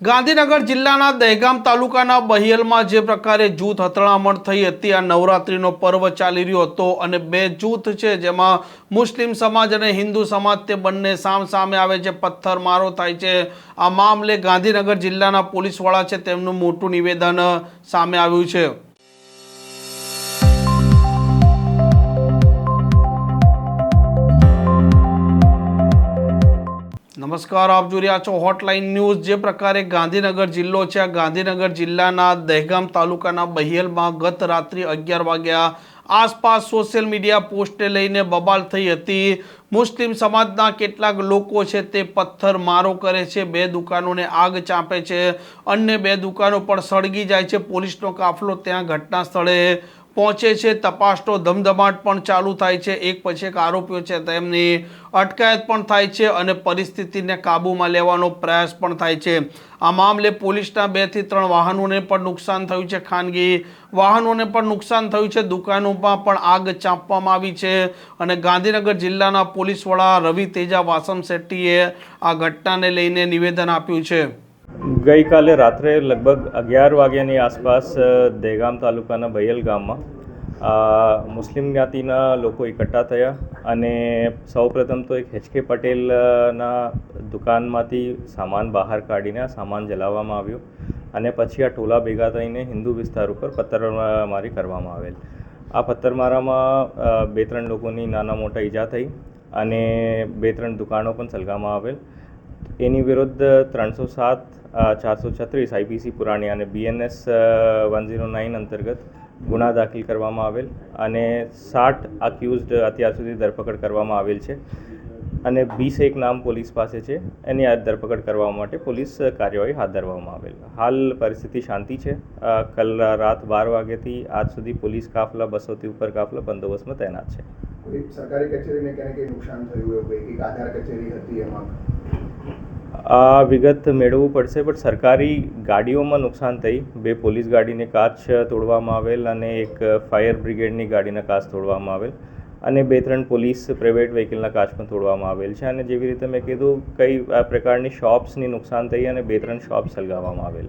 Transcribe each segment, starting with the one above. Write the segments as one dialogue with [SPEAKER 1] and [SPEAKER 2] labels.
[SPEAKER 1] ગાંધીનગર જિલ્લાના દહેગામ તાલુકાના બહિયલમાં જે પ્રકારે જૂથ અથડામણ થઈ હતી, આ નવરાત્રિનો પર્વ ચાલી રહ્યો હતો અને બે જૂથ છે, જેમાં મુસ્લિમ સમાજ અને હિન્દુ સમાજ તે બંને સામ સામે આવે છે, પથ્થરમારો થાય છે. આ મામલે ગાંધીનગર જિલ્લાના પોલીસવાળા છે, તેમનું મોટું નિવેદન સામે આવ્યું છે. નમસ્કાર, આપ જોઈ રહ્યા છો હોટલાઇન ન્યૂઝ જે પ્રકારે ગાંધીનગર જિલ્લો છે, આ ગાંધીનગર જિલ્લાના દહેગામ તાલુકાના બહિયલમાં ગત રાત્રિ અગિયાર વાગ્યા આસપાસ સોશિયલ મીડિયા પોસ્ટને લઈને બબાલ થઈ હતી. મુસ્લિમ સમાજના કેટલાક લોકો છે તે પથ્થર મારો કરે છે, બે દુકાનોને આગ ચાંપે છે, અન્ય બે દુકાનો પણ સળગી જાય છે. પોલીસનો કાફલો ત્યાં ઘટના સ્થળે પહોંચે છે. તપાસનો ધમધમાટ પણ ચાલુ થાય છે. એક પછી એક આરોપીઓ છે તેમની અટકાયત પણ થાય છે અને પરિસ્થિતિને કાબૂમાં લેવાનો પ્રયાસ પણ થાય છે. આ મામલે પોલીસના બેથી ત્રણ વાહનોને પણ નુકસાન થયું છે. ખાનગી વાહનોને પણ નુકસાન થયું છે. દુકાનોમાં પણ આગ ચાંપવામાં આવી છે અને ગાંધીનગર જિલ્લાના પોલીસ વડા રવિ તેજા વાસમ શેટ્ટીએ આ ઘટનાને લઈને નિવેદન આપ્યું છે.
[SPEAKER 2] ગઈકાલે રાત્રે લગભગ અગિયાર વાગ્યાની આસપાસ દહેગામ તાલુકાના ભૈયલ ગામમાં મુસ્લિમ જ્ઞાતિના લોકો એકઠા થયા અને સૌપ્રથમ તો એક એચકે પટેલના દુકાનમાંથી સામાન બહાર કાઢીને સામાન જલાવવામાં આવ્યો અને પછી આ ટોલા ભેગા થઈને હિન્દુ વિસ્તાર ઉપર પથ્થરમારી કરવામાં આવેલ. આ પથ્થરમારામાં બે ત્રણ લોકોની નાના મોટા ઈજા થઈ અને બે ત્રણ દુકાનો પણ સળગાવવામાં આવેલ. એની વિરુદ્ધ ત્રણસો સાત ચારસો છત્રીસ આઈપીસી પુરાણી અને બીએનએસ વન ઝીરો નાઇન અંતર્ગત ગુના દાખલ કરવામાં આવેલ અને સાઠ અક્યુઝડ અત્યાર સુધી ધરપકડ કરવામાં આવેલ છે. અને વીસ એક નામ પોલીસ પાસે છે. એની આ ધરપકડ કરવા માટે પોલીસ કાર્યવાહી હાથ ધરવામાં આવેલ. હાલ પરિસ્થિતિ શાંતિ છે. કલ રાત બાર વાગ્યાથી આજ સુધી પોલીસ કાફલા, બસોથી ઉપર કાફલા, બંદોબસ્તમાં તૈનાત છે.
[SPEAKER 3] સરકારી કચેરીને ક્યાંય કંઈ નુકસાન થયું એવું કોઈ આધાર કચેરી હતી એમાં?
[SPEAKER 2] આ વિગત મેળવવું પડશે બટ સરકારી ગાડીઓમાં નુકસાન થઈ. બે પોલીસ ગાડીને કાચ તોડવામાં આવેલ અને એક ફાયર બ્રિગેડની ગાડીના કાચ તોડવામાં આવેલ અને બે ત્રણ પોલીસ પ્રાઇવેટ વ્હીકલના કાચ પણ તોડવામાં આવેલ છે. અને જેવી રીતે મેં કીધું, કઈ આ પ્રકારની શોપ્સની નુકસાન થઈ અને બે ત્રણ શોપ સળગાવવામાં આવેલ.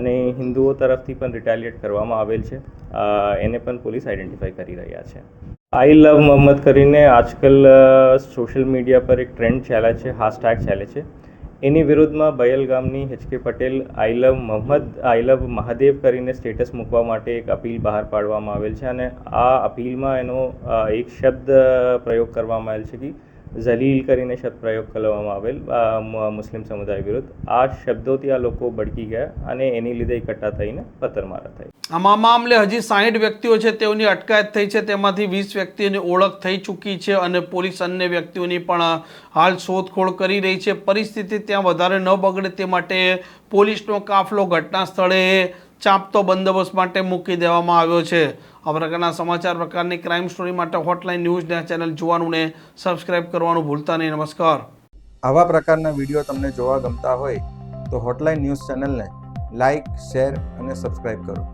[SPEAKER 2] અને હિન્દુઓ તરફથી પણ રિટાલિએટ કરવામાં આવેલ છે. એને પણ પોલીસ આઈડેન્ટિફાઈ કરી રહ્યા છે. આઈ લવ મોહમ્મદ કરીને આજકાલ સોશિયલ મીડિયા પર એક ટ્રેન્ડ ચાલે છે હાશટેગ ચાલે છે. એની વિરુદ્ધમાં બયલ ગામની HK Patel I love Mohammad I love Mahadev કરીને સ્ટેટસ મૂકવા માટે એક અપીલ બહાર પાડવામાં આવેલ છે અને આ અપીલમાં એનો એક શબ્દ પ્રયોગ કરવામાં આવેલ છે કે ઝલીલ કરીને શબ્દ પ્રયોગ કરવામાં આવેલ મુસ્લિમ સમુદાય વિરુદ્ધ. આ શબ્દોથી આ લોકો ભડકી ગયા અને એની લીધે એકઠા થઈને પથ્થરમારા થઈ
[SPEAKER 1] આમાં મામલે હજી સાહીઠ વ્યક્તિઓ છે તેઓની અટકાયત થઈ છે, તેમાંથી વીસ વ્યક્તિઓની ઓળખ થઈ ચૂકી છે અને પોલીસ અન્ય વ્યક્તિઓની પણ હાલ શોધખોળ કરી રહી છે. પરિસ્થિતિ ત્યાં વધારે ન બગડે તે માટે પોલીસનો કાફલો ઘટના સ્થળે ચાંપતો બંદોબસ્ત માટે મૂકી દેવામાં આવ્યો છે. આ પ્રકારના સમાચાર પ્રકારની ક્રાઇમ સ્ટોરી માટે હોટલાઇન ન્યૂઝ ચેનલ જોવાનું ને સબસ્ક્રાઇબ કરવાનું ભૂલતા નહીં. નમસ્કાર.
[SPEAKER 4] આવા પ્રકારના વીડિયો તમને જોવા ગમતા હોય તો હોટલાઇન ન્યૂઝ ચેનલને લાઇક શેર અને સબસ્ક્રાઇબ કરો.